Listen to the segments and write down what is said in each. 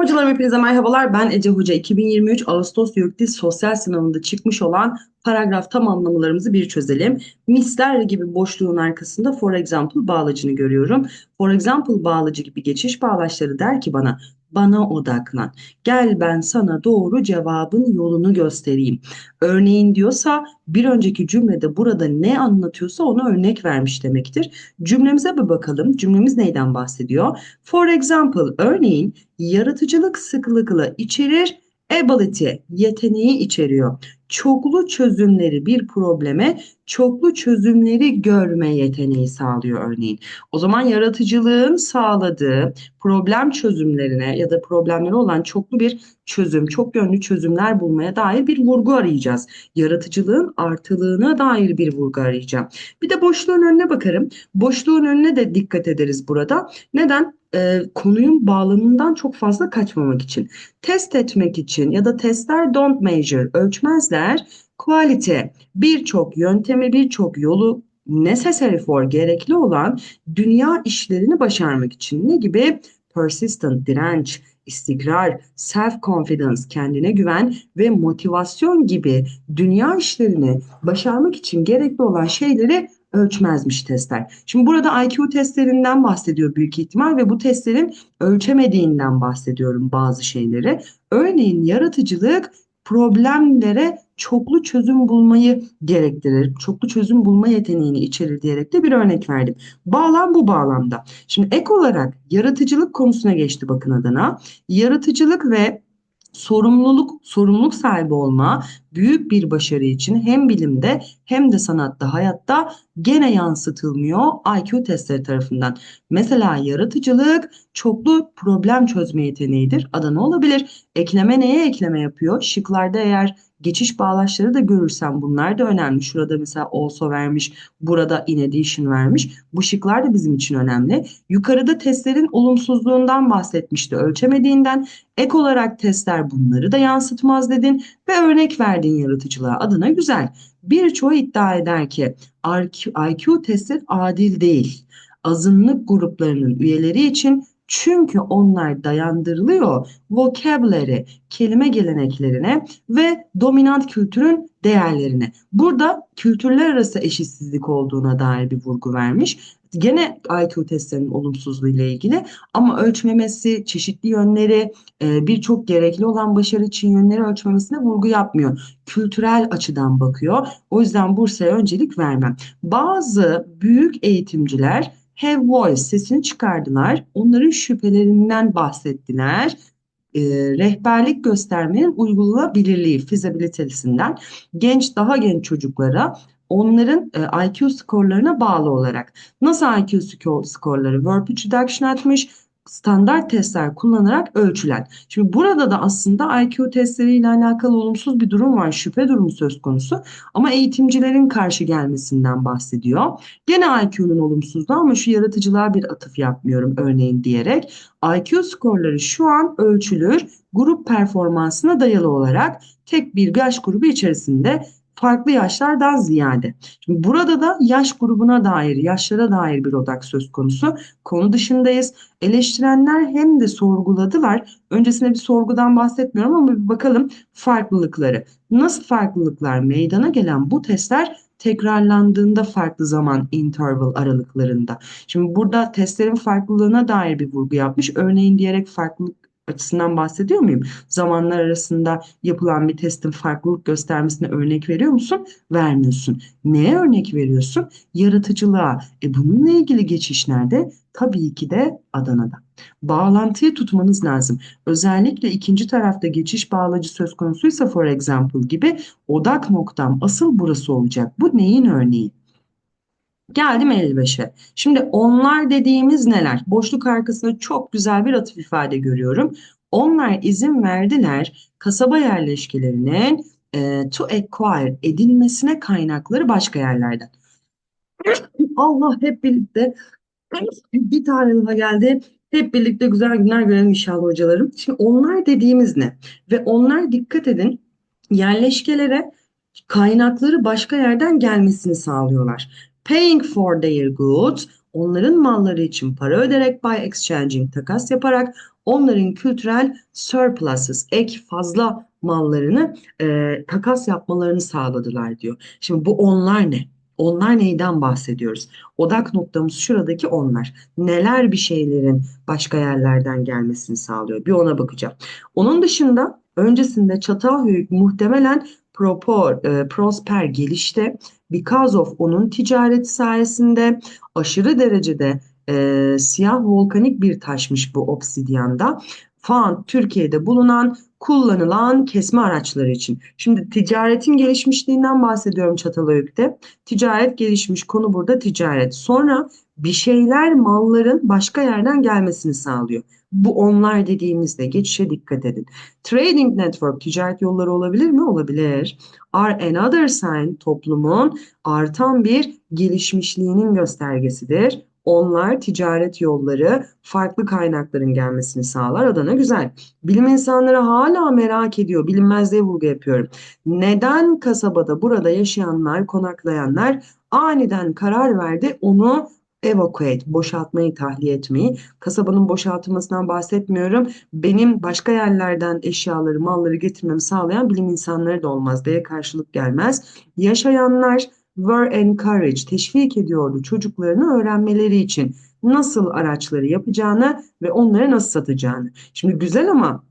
Hocalarım hepinize merhabalar. Ben Ece Hoca. 2023 Ağustos YÖKDİL sosyal sınavında çıkmış olan paragraf tamamlamalarımızı bir çözelim. Misler gibi boşluğun arkasında for example bağlacını görüyorum. For example bağlacı gibi geçiş bağlaçları der ki bana bana odaklan. Gel ben sana doğru cevabın yolunu göstereyim. Örneğin diyorsa bir önceki cümlede burada ne anlatıyorsa ona örnek vermiş demektir. Cümlemize bir bakalım. Cümlemiz neyden bahsediyor? For example, örneğin yaratıcılık sıklıkla içerir, ability, yeteneği içeriyor. Çoklu çözümleri bir probleme, çoklu çözümleri görme yeteneği sağlıyor örneğin. O zaman yaratıcılığın sağladığı problem çözümlerine ya da problemleri olan çoklu bir çözüm, çok yönlü çözümler bulmaya dair bir vurgu arayacağız. Yaratıcılığın artılığına dair bir vurgu arayacağım. Bir de boşluğun önüne bakarım. Boşluğun önüne de dikkat ederiz burada. Neden? Ee, konuyun bağlamından çok fazla kaçmamak için. Test etmek için ya da testler don't measure, ölçmezler. Quality, birçok yöntemi, birçok yolu necessary for, gerekli olan dünya işlerini başarmak için. Ne gibi? Persistent, direnç, istikrar, self-confidence, kendine güven ve motivasyon gibi dünya işlerini başarmak için gerekli olan şeyleri ölçmezmiş testler. Şimdi burada IQ testlerinden bahsediyor büyük ihtimal ve bu testlerin ölçemediğinden bahsediyorum bazı şeyleri. Örneğin yaratıcılık problemlere çoklu çözüm bulmayı gerektirir. Çoklu çözüm bulma yeteneğini içerir diyerek de bir örnek verdim. Bağlam bu bağlamda. Şimdi ek olarak yaratıcılık konusuna geçti bakın adına. Yaratıcılık ve sorumluluk sorumluluk sahibi olma büyük bir başarı için hem bilimde hem de sanatta hayatta gene yansıtılmıyor IQ testleri tarafından. Mesela yaratıcılık çoklu problem çözme yeteneğidir. Adı ne olabilir? Ekleme neye ekleme yapıyor? Şıklarda eğer geçiş bağlaçları da görürsem bunlar da önemli. Şurada mesela also vermiş, burada in addition vermiş. Bu şıklar da bizim için önemli. Yukarıda testlerin olumsuzluğundan bahsetmişti, ölçemediğinden. Ek olarak testler bunları da yansıtmaz dedin ve örnek verdin yaratıcılığa adına güzel. Birçoğu iddia eder ki IQ testi adil değil. Azınlık gruplarının üyeleri için çünkü onlar dayandırılıyor vocabulary, kelime geleneklerine ve dominant kültürün değerlerine. Burada kültürler arası eşitsizlik olduğuna dair bir vurgu vermiş. Gene IQ testlerinin olumsuzluğu ile ilgili ama ölçmemesi, çeşitli yönleri, e, birçok gerekli olan başarı için yönleri ölçmemesine vurgu yapmıyor. Kültürel açıdan bakıyor. O yüzden Bursa'ya öncelik vermem. Bazı büyük eğitimciler have voice sesini çıkardılar. Onların şüphelerinden bahsettiler. E, rehberlik göstermenin uygulanabilirliği, feasibility'sinden genç, daha genç çocuklara onların e, IQ skorlarına bağlı olarak. Nasıl IQ skorları? Verb Reduction atmış, standart testler kullanarak ölçülen. Şimdi burada da aslında IQ testleriyle alakalı olumsuz bir durum var. Şüphe durumu söz konusu. Ama eğitimcilerin karşı gelmesinden bahsediyor. Gene IQ'nun olumsuzluğu ama şu yaratıcılığa bir atıf yapmıyorum örneğin diyerek. IQ skorları şu an ölçülür. Grup performansına dayalı olarak tek bir yaş grubu içerisinde farklı yaşlardan ziyade. Şimdi burada da yaş grubuna dair, yaşlara dair bir odak söz konusu. Konu dışındayız. Eleştirenler hem de sorguladılar. Öncesinde bir sorgudan bahsetmiyorum ama bir bakalım farklılıkları. Nasıl farklılıklar meydana gelen bu testler tekrarlandığında farklı zaman interval aralıklarında. Şimdi burada testlerin farklılığına dair bir vurgu yapmış. Örneğin diyerek farklılık açısından bahsediyor muyum? Zamanlar arasında yapılan bir testin farklılık göstermesine örnek veriyor musun? Vermiyorsun. Neye örnek veriyorsun? Yaratıcılığa. E bununla ilgili geçiş nerede? Tabii ki de Adana'da. Bağlantıyı tutmanız lazım. Özellikle ikinci tarafta geçiş bağlacı söz konusuysa for example gibi odak noktam asıl burası olacak. Bu neyin örneği? Geldim 55'e. Şimdi onlar dediğimiz neler? Boşluk arkasında çok güzel bir atıf ifade görüyorum. Onlar izin verdiler kasaba yerleşkelerinin e, to acquire edinmesine kaynakları başka yerlerden. Allah hep birlikte bir tane geldi. Hep birlikte güzel günler görelim inşallah hocalarım. Şimdi onlar dediğimiz ne? Ve onlar dikkat edin yerleşkelere kaynakları başka yerden gelmesini sağlıyorlar paying for their goods, onların malları için para öderek buy exchanging takas yaparak onların kültürel surpluses ek fazla mallarını e, takas yapmalarını sağladılar diyor. Şimdi bu onlar ne? Onlar neyden bahsediyoruz? Odak noktamız şuradaki onlar. Neler bir şeylerin başka yerlerden gelmesini sağlıyor? Bir ona bakacağım. Onun dışında öncesinde Çatalhöyük muhtemelen propor, e, prosper gelişte because of onun ticareti sayesinde aşırı derecede e, siyah volkanik bir taşmış bu obsidyanda. Found Türkiye'de bulunan kullanılan kesme araçları için. Şimdi ticaretin gelişmişliğinden bahsediyorum Çatalhöyük'te. Ticaret gelişmiş konu burada ticaret. Sonra bir şeyler malların başka yerden gelmesini sağlıyor. Bu onlar dediğimizde geçişe dikkat edin. Trading network ticaret yolları olabilir mi? Olabilir. Are another sign toplumun artan bir gelişmişliğinin göstergesidir. Onlar ticaret yolları farklı kaynakların gelmesini sağlar. Adana güzel. Bilim insanları hala merak ediyor. Bilinmezliğe vurgu yapıyorum. Neden kasabada burada yaşayanlar, konaklayanlar aniden karar verdi onu evacuate, boşaltmayı, tahliye etmeyi. Kasabanın boşaltılmasından bahsetmiyorum. Benim başka yerlerden eşyaları, malları getirmemi sağlayan bilim insanları da olmaz. Diye karşılık gelmez. Yaşayanlar were encouraged, teşvik ediyordu çocuklarını öğrenmeleri için nasıl araçları yapacağını ve onları nasıl satacağını. Şimdi güzel ama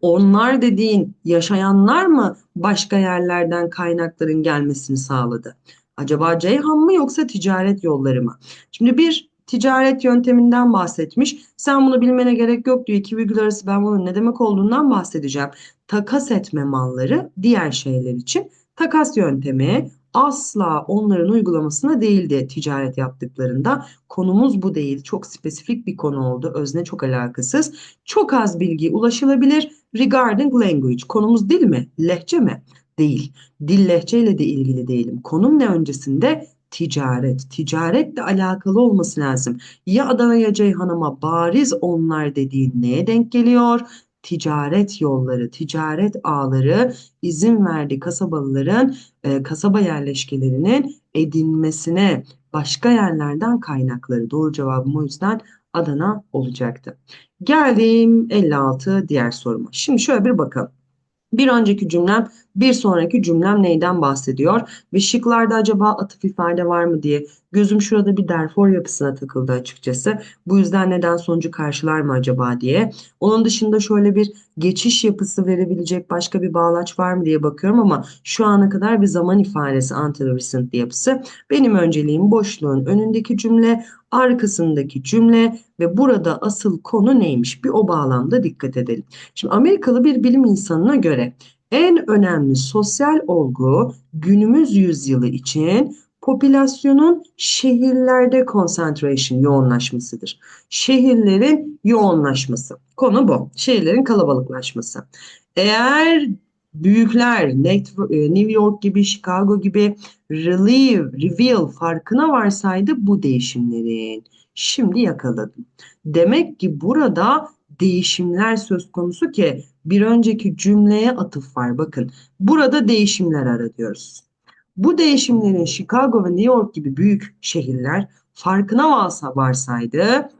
onlar dediğin yaşayanlar mı başka yerlerden kaynakların gelmesini sağladı? Acaba Ceyhan mı yoksa ticaret yolları mı? Şimdi bir ticaret yönteminden bahsetmiş. Sen bunu bilmene gerek yok diyor. İki virgül arası ben bunun ne demek olduğundan bahsedeceğim. Takas etme malları diğer şeyler için takas yöntemi asla onların uygulamasına değildi ticaret yaptıklarında. Konumuz bu değil. Çok spesifik bir konu oldu. Özne çok alakasız. Çok az bilgi ulaşılabilir. Regarding language. Konumuz dil mi? Lehçe mi? Değil. Dil lehçeyle de ilgili değilim. Konum ne öncesinde? Ticaret. Ticaretle alakalı olması lazım. Ya Adana ya Ceyhan'ıma bariz onlar dediğin neye denk geliyor? ticaret yolları, ticaret ağları izin verdi kasabalıların e, kasaba yerleşkelerinin edinmesine başka yerlerden kaynakları. Doğru cevabım o yüzden Adana olacaktı. Geldim 56 diğer soruma. Şimdi şöyle bir bakalım. Bir önceki cümlem, bir sonraki cümlem neyden bahsediyor? Ve şıklarda acaba atıf ifade var mı diye gözüm şurada bir derfor yapısına takıldı açıkçası. Bu yüzden neden sonucu karşılar mı acaba diye. Onun dışında şöyle bir geçiş yapısı verebilecek başka bir bağlaç var mı diye bakıyorum ama şu ana kadar bir zaman ifadesi until recent yapısı. Benim önceliğim boşluğun önündeki cümle, arkasındaki cümle ve burada asıl konu neymiş? Bir o bağlamda dikkat edelim. Şimdi Amerikalı bir bilim insanına göre en önemli sosyal olgu günümüz yüzyılı için popülasyonun şehirlerde concentration yoğunlaşmasıdır. Şehirlerin yoğunlaşması. Konu bu. Şehirlerin kalabalıklaşması. Eğer büyükler New York gibi, Chicago gibi relieve, reveal farkına varsaydı bu değişimlerin. Şimdi yakaladım. Demek ki burada değişimler söz konusu ki bir önceki cümleye atıf var. Bakın burada değişimler aratıyoruz. Bu değişimlerin Chicago ve New York gibi büyük şehirler farkına varsa varsaydı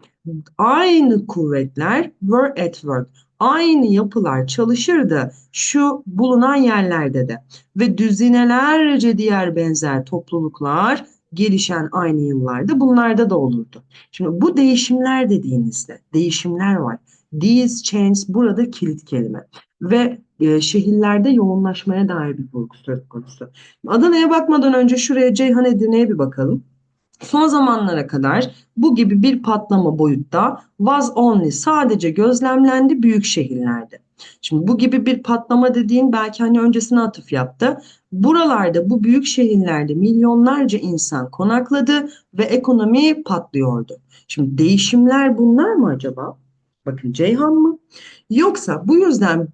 aynı kuvvetler were at work. Aynı yapılar çalışırdı şu bulunan yerlerde de ve düzinelerce diğer benzer topluluklar gelişen aynı yıllarda bunlarda da olurdu. Şimdi bu değişimler dediğinizde değişimler var. These changes burada kilit kelime ve e, şehirlerde yoğunlaşmaya dair bir vurgu söz konusu. Adana'ya bakmadan önce şuraya Ceyhan Edirne'ye bir bakalım. Son zamanlara kadar bu gibi bir patlama boyutta was only sadece gözlemlendi büyük şehirlerde. Şimdi bu gibi bir patlama dediğin belki hani öncesine atıf yaptı. Buralarda bu büyük şehirlerde milyonlarca insan konakladı ve ekonomi patlıyordu. Şimdi değişimler bunlar mı acaba? Bakın Ceyhan mı? Yoksa bu yüzden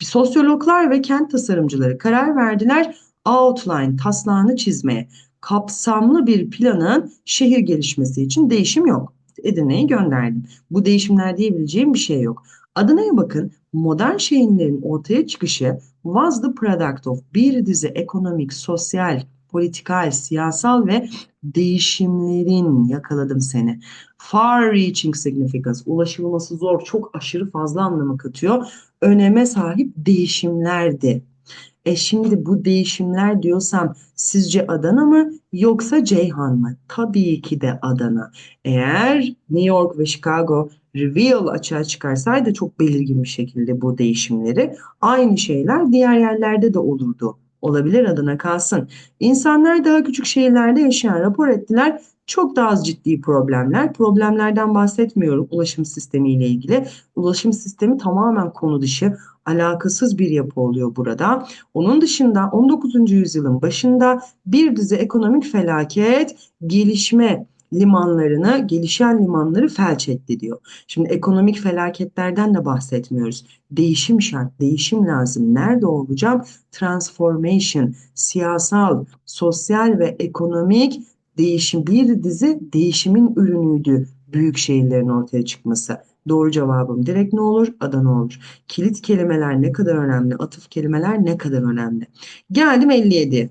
sosyologlar ve kent tasarımcıları karar verdiler outline taslağını çizmeye. Kapsamlı bir planın şehir gelişmesi için değişim yok. Edirne'ye gönderdim. Bu değişimler diyebileceğim bir şey yok. Adana'ya bakın modern şehirlerin ortaya çıkışı was the product of bir dizi ekonomik, sosyal, politikal, siyasal ve değişimlerin yakaladım seni. Far reaching significance ulaşılması zor, çok aşırı fazla anlamı katıyor. Öneme sahip değişimlerdi. E şimdi bu değişimler diyorsam sizce Adana mı yoksa Ceyhan mı? Tabii ki de Adana. Eğer New York ve Chicago reveal açığa çıkarsaydı çok belirgin bir şekilde bu değişimleri aynı şeyler diğer yerlerde de olurdu. Olabilir adına kalsın. İnsanlar daha küçük şehirlerde yaşayan rapor ettiler. Çok daha az ciddi problemler. Problemlerden bahsetmiyorum ulaşım sistemi ile ilgili. Ulaşım sistemi tamamen konu dışı, alakasız bir yapı oluyor burada. Onun dışında 19. yüzyılın başında bir dizi ekonomik felaket, gelişme limanlarını, gelişen limanları felç etti diyor. Şimdi ekonomik felaketlerden de bahsetmiyoruz. Değişim şart, değişim lazım. Nerede olacağım? Transformation, siyasal, sosyal ve ekonomik değişim, bir dizi değişimin ürünüydü büyük şehirlerin ortaya çıkması. Doğru cevabım direkt ne olur? Adana olur. Kilit kelimeler ne kadar önemli? Atıf kelimeler ne kadar önemli? Geldim 57.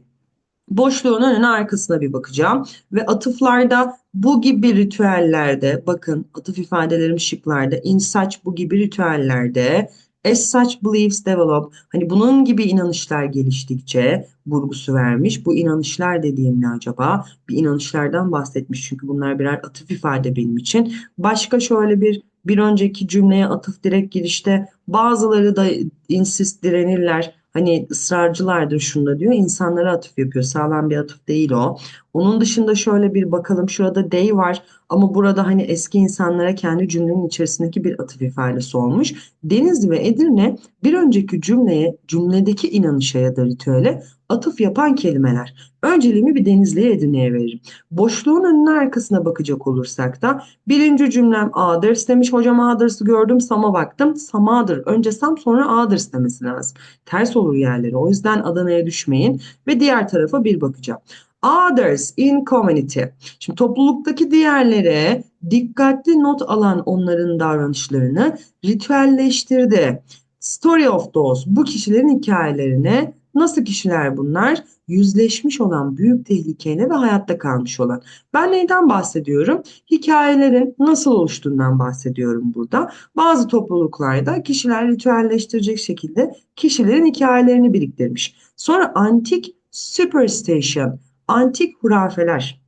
Boşluğun önüne arkasına bir bakacağım. Ve atıflarda bu gibi ritüellerde bakın atıf ifadelerim şıklarda in such bu gibi ritüellerde as such beliefs develop hani bunun gibi inanışlar geliştikçe vurgusu vermiş. Bu inanışlar dediğim ne acaba? Bir inanışlardan bahsetmiş çünkü bunlar birer atıf ifade benim için. Başka şöyle bir bir önceki cümleye atıf direkt girişte bazıları da insist direnirler Hani ısrarcılardır şunda diyor. İnsanlara atıf yapıyor. Sağlam bir atıf değil o. Onun dışında şöyle bir bakalım. Şurada they var ama burada hani eski insanlara kendi cümlenin içerisindeki bir atıf ifadesi olmuş. Denizli ve Edirne bir önceki cümleye, cümledeki inanışa ya da ritüele atıf yapan kelimeler. Önceliğimi bir Denizli'ye Edirne'ye veririm. Boşluğun önüne arkasına bakacak olursak da birinci cümlem Others demiş. Hocam Others'ı gördüm Sam'a baktım. Samadır. Önce Sam sonra Others demesi lazım. Ters olur yerleri. O yüzden Adana'ya düşmeyin. Ve diğer tarafa bir bakacağım. Others in community. Şimdi topluluktaki diğerlere dikkatli not alan onların davranışlarını ritüelleştirdi. Story of those. Bu kişilerin hikayelerine Nasıl kişiler bunlar? Yüzleşmiş olan büyük tehlikeyle ve hayatta kalmış olan. Ben neyden bahsediyorum? Hikayelerin nasıl oluştuğundan bahsediyorum burada. Bazı topluluklarda kişiler ritüelleştirecek şekilde kişilerin hikayelerini biriktirmiş. Sonra antik superstition, antik hurafeler,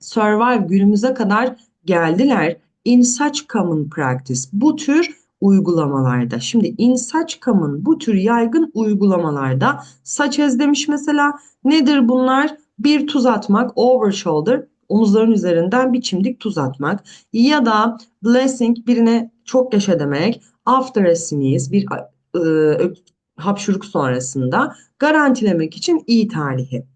survive günümüze kadar geldiler. In such common practice. Bu tür uygulamalarda. Şimdi in such common bu tür yaygın uygulamalarda such as demiş mesela nedir bunlar? Bir tuz atmak over shoulder omuzların üzerinden bir çimdik tuz atmak ya da blessing birine çok yaşa demek after a sneeze bir e, hapşuruk sonrasında garantilemek için iyi talihi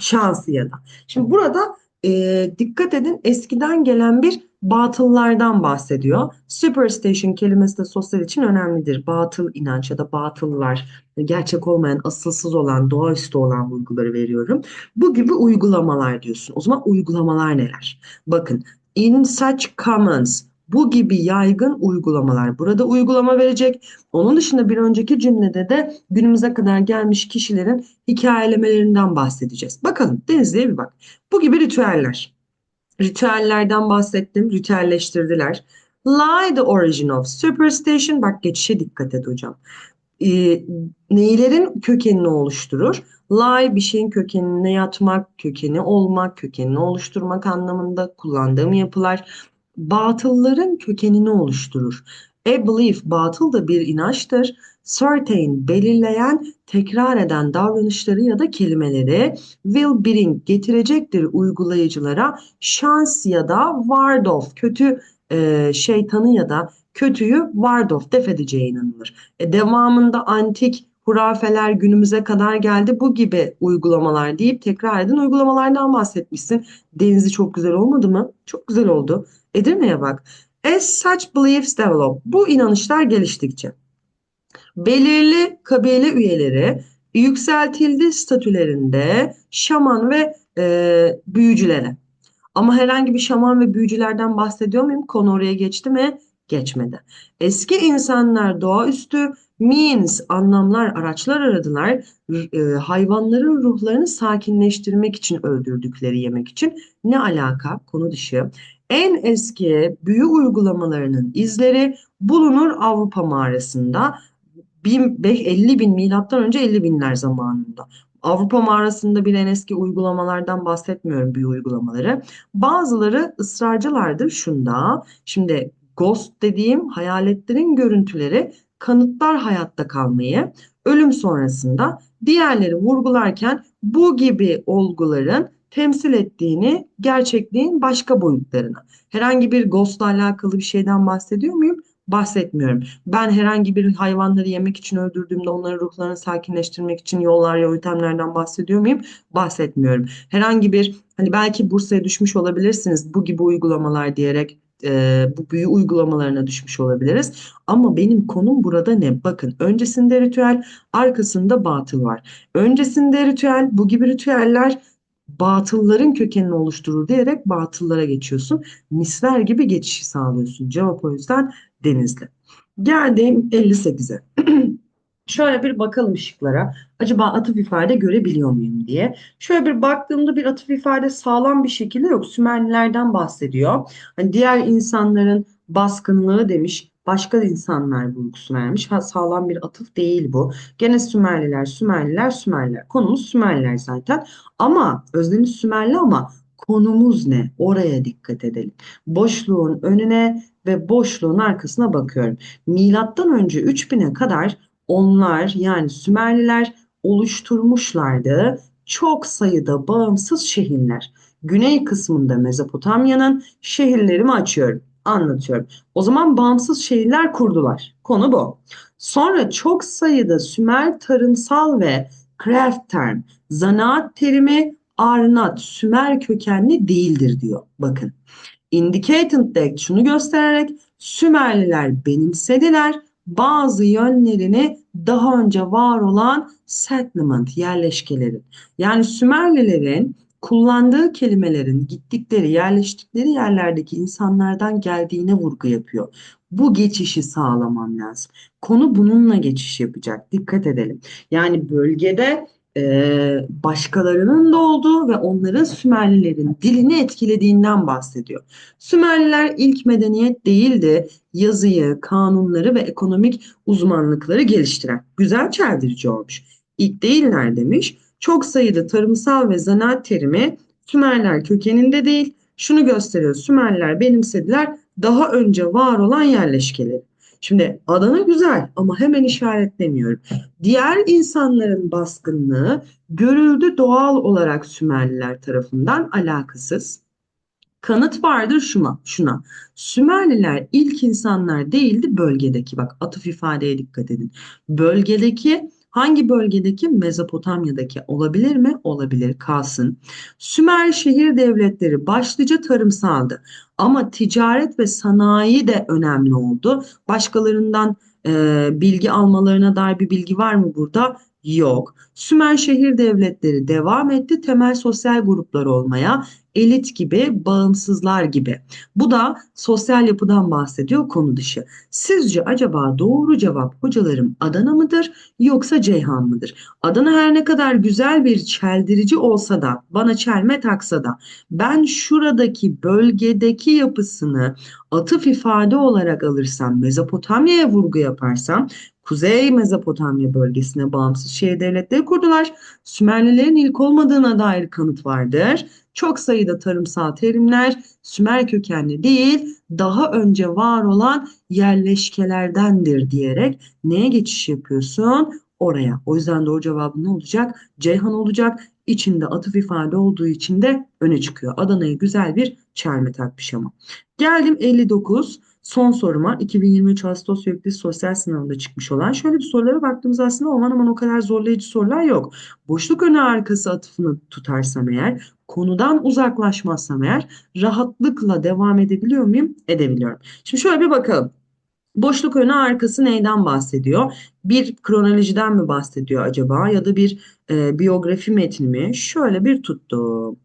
şansı ya da. Şimdi burada e, dikkat edin eskiden gelen bir batıllardan bahsediyor. Superstation kelimesi de sosyal için önemlidir. Batıl inanç ya da batıllar, gerçek olmayan, asılsız olan, doğaüstü olan vurguları veriyorum. Bu gibi uygulamalar diyorsun. O zaman uygulamalar neler? Bakın, in such commons, bu gibi yaygın uygulamalar. Burada uygulama verecek. Onun dışında bir önceki cümlede de günümüze kadar gelmiş kişilerin hikayelemelerinden bahsedeceğiz. Bakalım Denizli'ye bir bak. Bu gibi ritüeller. Ritüellerden bahsettim. Ritüelleştirdiler. Lie the origin of superstition. Bak geçişe dikkat et hocam. E, neylerin kökenini oluşturur? Lie bir şeyin kökenine yatmak, kökeni olmak, kökenini oluşturmak anlamında kullandığım yapılar. Batılların kökenini oluşturur. A belief batıl da bir inançtır. Certain belirleyen, tekrar eden davranışları ya da kelimeleri will bring getirecektir uygulayıcılara şans ya da ward of kötü e, şeytanı ya da kötüyü ward of def edeceğe inanılır. E, devamında antik hurafeler günümüze kadar geldi bu gibi uygulamalar deyip tekrar edin uygulamalardan bahsetmişsin. Denizi çok güzel olmadı mı? Çok güzel oldu. Edirne'ye bak. As such beliefs develop. Bu inanışlar geliştikçe belirli kabile üyeleri yükseltildi statülerinde şaman ve e, büyücülere. Ama herhangi bir şaman ve büyücülerden bahsediyor muyum? Konu oraya geçti mi? Geçmedi. Eski insanlar doğaüstü means anlamlar, araçlar aradılar. E, hayvanların ruhlarını sakinleştirmek için öldürdükleri yemek için. Ne alaka? Konu dışı. En eski büyü uygulamalarının izleri bulunur Avrupa mağarasında. 50 bin milattan önce 50 binler zamanında. Avrupa mağarasında bir en eski uygulamalardan bahsetmiyorum büyü uygulamaları. Bazıları ısrarcılardır şunda. Şimdi ghost dediğim hayaletlerin görüntüleri kanıtlar hayatta kalmayı, ölüm sonrasında diğerleri vurgularken bu gibi olguların temsil ettiğini gerçekliğin başka boyutlarına. Herhangi bir ghost'la alakalı bir şeyden bahsediyor muyum? Bahsetmiyorum. Ben herhangi bir hayvanları yemek için öldürdüğümde onların ruhlarını sakinleştirmek için yollar yöntemlerden bahsediyor muyum? Bahsetmiyorum. Herhangi bir hani belki Bursa'ya düşmüş olabilirsiniz bu gibi uygulamalar diyerek e, bu büyü uygulamalarına düşmüş olabiliriz. Ama benim konum burada ne? Bakın öncesinde ritüel, arkasında batıl var. Öncesinde ritüel, bu gibi ritüeller batılların kökenini oluşturur diyerek batıllara geçiyorsun. Misler gibi geçişi sağlıyorsun. Cevap o yüzden Denizli. Geldim 58'e. Şöyle bir bakalım şıklara. Acaba atıf ifade görebiliyor muyum diye. Şöyle bir baktığımda bir atıf ifade sağlam bir şekilde yok. Sümerlilerden bahsediyor. Hani diğer insanların baskınlığı demiş. Başka insanlar bulgusu vermiş. Ha, sağlam bir atıf değil bu. Gene Sümerliler, Sümerliler, Sümerliler. Konumuz Sümerliler zaten. Ama öznemiz Sümerli ama konumuz ne? Oraya dikkat edelim. Boşluğun önüne ve boşluğun arkasına bakıyorum. Milattan önce 3000'e kadar onlar yani Sümerliler oluşturmuşlardı çok sayıda bağımsız şehirler. Güney kısmında Mezopotamya'nın şehirlerimi açıyorum, anlatıyorum. O zaman bağımsız şehirler kurdular. Konu bu. Sonra çok sayıda Sümer tarımsal ve craft term, zanaat terimi Arnat Sümer kökenli değildir diyor. Bakın. Indicated text şunu göstererek Sümerliler benimsediler bazı yönlerini daha önce var olan settlement yerleşkelerin yani Sümerlilerin kullandığı kelimelerin gittikleri yerleştikleri yerlerdeki insanlardan geldiğine vurgu yapıyor. Bu geçişi sağlamam lazım. Konu bununla geçiş yapacak. Dikkat edelim. Yani bölgede e, başkalarının da olduğu ve onların Sümerlilerin dilini etkilediğinden bahsediyor. Sümerliler ilk medeniyet değildi, yazıyı, kanunları ve ekonomik uzmanlıkları geliştiren. Güzel çeldirici olmuş. İlk değiller demiş. Çok sayıda tarımsal ve zanaat terimi Sümerler kökeninde değil. Şunu gösteriyor. Sümerliler benimsediler daha önce var olan yerleşkeleri. Şimdi Adana güzel ama hemen işaretlemiyorum. Diğer insanların baskınlığı görüldü doğal olarak Sümerliler tarafından alakasız. Kanıt vardır şuna, şuna. Sümerliler ilk insanlar değildi bölgedeki. Bak atıf ifadeye dikkat edin. Bölgedeki Hangi bölgedeki? Mezopotamya'daki olabilir mi? Olabilir kalsın. Sümer şehir devletleri başlıca tarımsaldı. Ama ticaret ve sanayi de önemli oldu. Başkalarından e, bilgi almalarına dair bir bilgi var mı burada? Yok. Sümer şehir devletleri devam etti temel sosyal gruplar olmaya elit gibi, bağımsızlar gibi. Bu da sosyal yapıdan bahsediyor konu dışı. Sizce acaba doğru cevap hocalarım Adana mıdır yoksa Ceyhan mıdır? Adana her ne kadar güzel bir çeldirici olsa da, bana çelme taksa da ben şuradaki bölgedeki yapısını atıf ifade olarak alırsam, Mezopotamya'ya vurgu yaparsam Kuzey Mezopotamya bölgesine bağımsız şehir devletleri kurdular. Sümerlilerin ilk olmadığına dair kanıt vardır. Çok sayıda tarımsal terimler Sümer kökenli değil, daha önce var olan yerleşkelerdendir diyerek neye geçiş yapıyorsun? Oraya. O yüzden doğru cevabı ne olacak? Ceyhan olacak. İçinde atıf ifade olduğu için de öne çıkıyor. Adana'ya güzel bir çelme takmış ama. Geldim 59. Son soruma 2023 Ağustos Yüklü Sosyal Sınavında çıkmış olan şöyle bir sorulara baktığımız aslında aman aman o kadar zorlayıcı sorular yok. Boşluk önü arkası atıfını tutarsam eğer, konudan uzaklaşmazsam eğer rahatlıkla devam edebiliyor muyum? Edebiliyorum. Şimdi şöyle bir bakalım. Boşluk önü arkası neyden bahsediyor? Bir kronolojiden mi bahsediyor acaba ya da bir e, biyografi metni mi? Şöyle bir tuttum.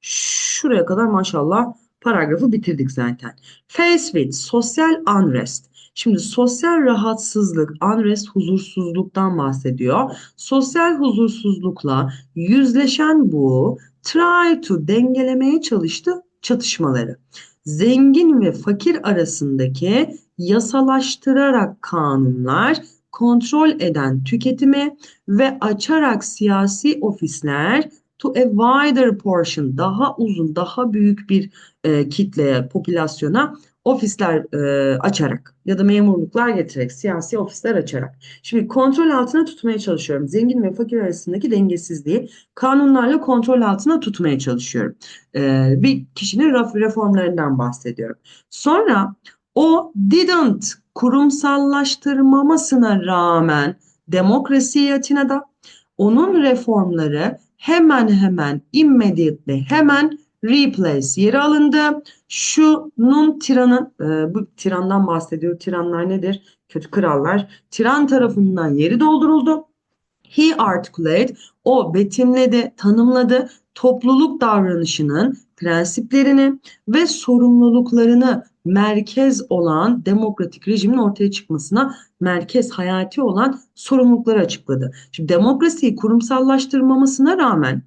Şuraya kadar maşallah paragrafı bitirdik zaten. Face with sosyal unrest. Şimdi sosyal rahatsızlık, unrest, huzursuzluktan bahsediyor. Sosyal huzursuzlukla yüzleşen bu try to dengelemeye çalıştı çatışmaları. Zengin ve fakir arasındaki yasalaştırarak kanunlar kontrol eden tüketimi ve açarak siyasi ofisler to a wider portion daha uzun daha büyük bir e, kitleye popülasyona ofisler e, açarak ya da memurluklar getirerek siyasi ofisler açarak. Şimdi kontrol altına tutmaya çalışıyorum. Zengin ve fakir arasındaki dengesizliği kanunlarla kontrol altına tutmaya çalışıyorum. E, bir kişinin reformlarından bahsediyorum. Sonra o didn't kurumsallaştırmamasına rağmen demokrasi Atina'da onun reformları hemen hemen immediately hemen replace yeri alındı. Şunun tiranın e, bu tirandan bahsediyor. Tiranlar nedir? Kötü krallar. Tiran tarafından yeri dolduruldu. He articulate o betimledi, tanımladı topluluk davranışının prensiplerini ve sorumluluklarını merkez olan demokratik rejimin ortaya çıkmasına merkez hayati olan sorumlulukları açıkladı. Şimdi demokrasiyi kurumsallaştırmamasına rağmen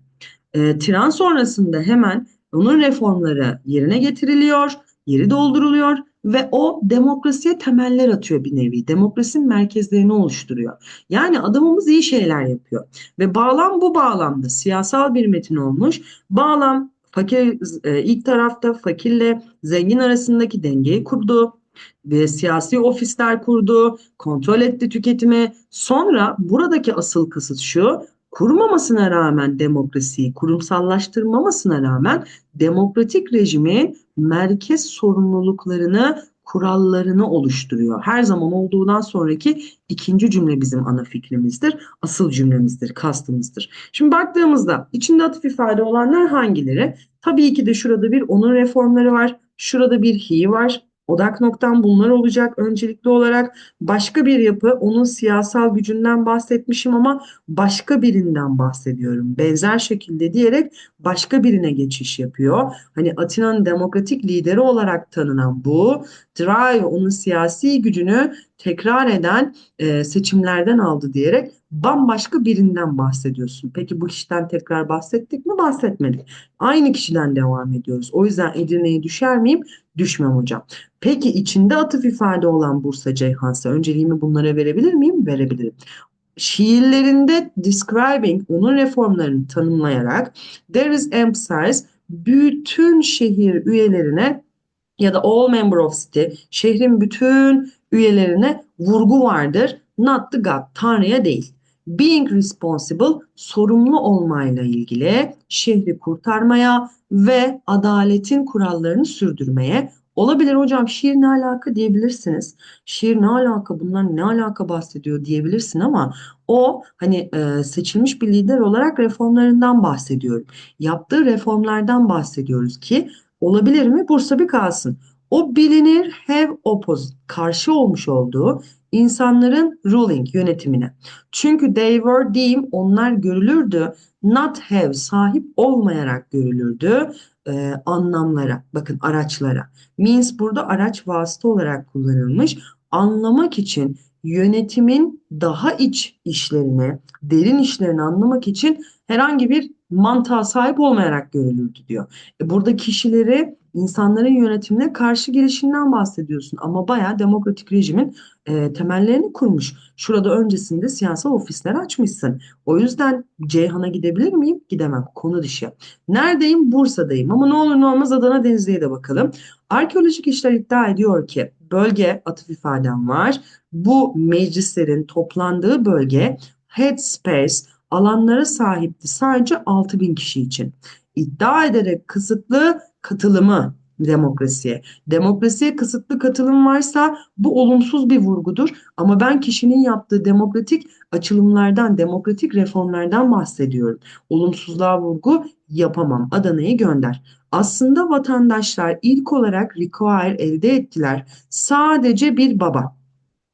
e, Tiran sonrasında hemen onun reformları yerine getiriliyor, yeri dolduruluyor ve o demokrasiye temeller atıyor bir nevi. Demokrasinin merkezlerini oluşturuyor. Yani adamımız iyi şeyler yapıyor. Ve bağlam bu bağlamda siyasal bir metin olmuş. Bağlam fakir e, ilk tarafta fakirle zengin arasındaki dengeyi kurdu ve siyasi ofisler kurdu, kontrol etti tüketimi. Sonra buradaki asıl kasıt şu, kurmamasına rağmen demokrasiyi, kurumsallaştırmamasına rağmen demokratik rejimin merkez sorumluluklarını, kurallarını oluşturuyor. Her zaman olduğundan sonraki ikinci cümle bizim ana fikrimizdir. Asıl cümlemizdir, kastımızdır. Şimdi baktığımızda içinde atıf ifade olanlar hangileri? Tabii ki de şurada bir onun reformları var. Şurada bir he var. Odak noktam bunlar olacak öncelikli olarak. Başka bir yapı onun siyasal gücünden bahsetmişim ama başka birinden bahsediyorum. Benzer şekilde diyerek başka birine geçiş yapıyor. Hani Atina'nın demokratik lideri olarak tanınan bu Drive onun siyasi gücünü tekrar eden e, seçimlerden aldı diyerek bambaşka birinden bahsediyorsun. Peki bu kişiden tekrar bahsettik mi? Bahsetmedik. Aynı kişiden devam ediyoruz. O yüzden Edirne'ye düşer miyim? Düşmem hocam. Peki içinde atıf ifade olan Bursa Ceyhan'sa önceliğimi bunlara verebilir miyim? Verebilirim şiirlerinde describing onun reformlarını tanımlayarak there is emphasis bütün şehir üyelerine ya da all member of city şehrin bütün üyelerine vurgu vardır. Not the God, Tanrı'ya değil. Being responsible, sorumlu olmayla ilgili şehri kurtarmaya ve adaletin kurallarını sürdürmeye Olabilir hocam şiir ne alaka diyebilirsiniz. Şiir ne alaka bunlar ne alaka bahsediyor diyebilirsin ama o hani e, seçilmiş bir lider olarak reformlarından bahsediyorum. Yaptığı reformlardan bahsediyoruz ki olabilir mi? Bursa bir kalsın. O bilinir have opposite karşı olmuş olduğu insanların ruling yönetimine. Çünkü they were deemed onlar görülürdü not have sahip olmayarak görülürdü e, anlamlara bakın araçlara. Means burada araç vasıta olarak kullanılmış. Anlamak için yönetimin daha iç işlerini, derin işlerini anlamak için herhangi bir mantığa sahip olmayarak görülürdü diyor. E burada kişileri insanların yönetimine karşı gelişinden bahsediyorsun ama bayağı demokratik rejimin e, temellerini kurmuş. Şurada öncesinde siyasal ofisler açmışsın. O yüzden Ceyhan'a gidebilir miyim? Gidemem. Konu dışı. Neredeyim? Bursa'dayım. Ama ne olur ne olmaz Adana Denizli'ye de bakalım. Arkeolojik işler iddia ediyor ki bölge atıf ifadem var. Bu meclislerin toplandığı bölge headspace alanlara sahipti sadece 6000 kişi için. İddia ederek kısıtlı katılımı demokrasiye. Demokrasiye kısıtlı katılım varsa bu olumsuz bir vurgudur. Ama ben kişinin yaptığı demokratik açılımlardan, demokratik reformlardan bahsediyorum. Olumsuzluğa vurgu yapamam. Adana'yı gönder. Aslında vatandaşlar ilk olarak require elde ettiler. Sadece bir baba.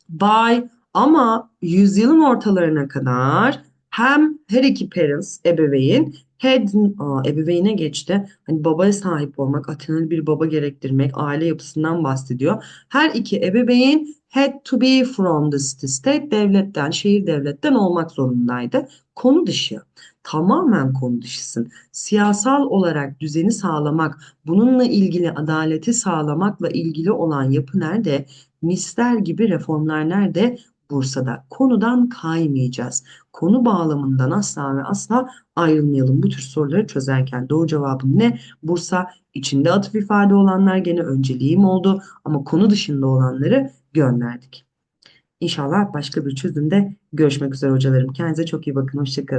By ama yüzyılın ortalarına kadar hem her iki parents, ebeveyn Had aa, ebeveyne geçti. Hani babaya sahip olmak, Atenalı bir baba gerektirmek, aile yapısından bahsediyor. Her iki ebeveyn had to be from the city state, devletten, şehir devletten olmak zorundaydı. Konu dışı. Tamamen konu dışısın. Siyasal olarak düzeni sağlamak, bununla ilgili adaleti sağlamakla ilgili olan yapı nerede? Misler gibi reformlar nerede? Bursa'da. Konudan kaymayacağız. Konu bağlamından asla ve asla ayrılmayalım bu tür soruları çözerken. Doğru cevabım ne? Bursa içinde atıf ifade olanlar gene önceliğim oldu ama konu dışında olanları gönderdik. İnşallah başka bir çözümde görüşmek üzere hocalarım. Kendinize çok iyi bakın. Hoşçakalın.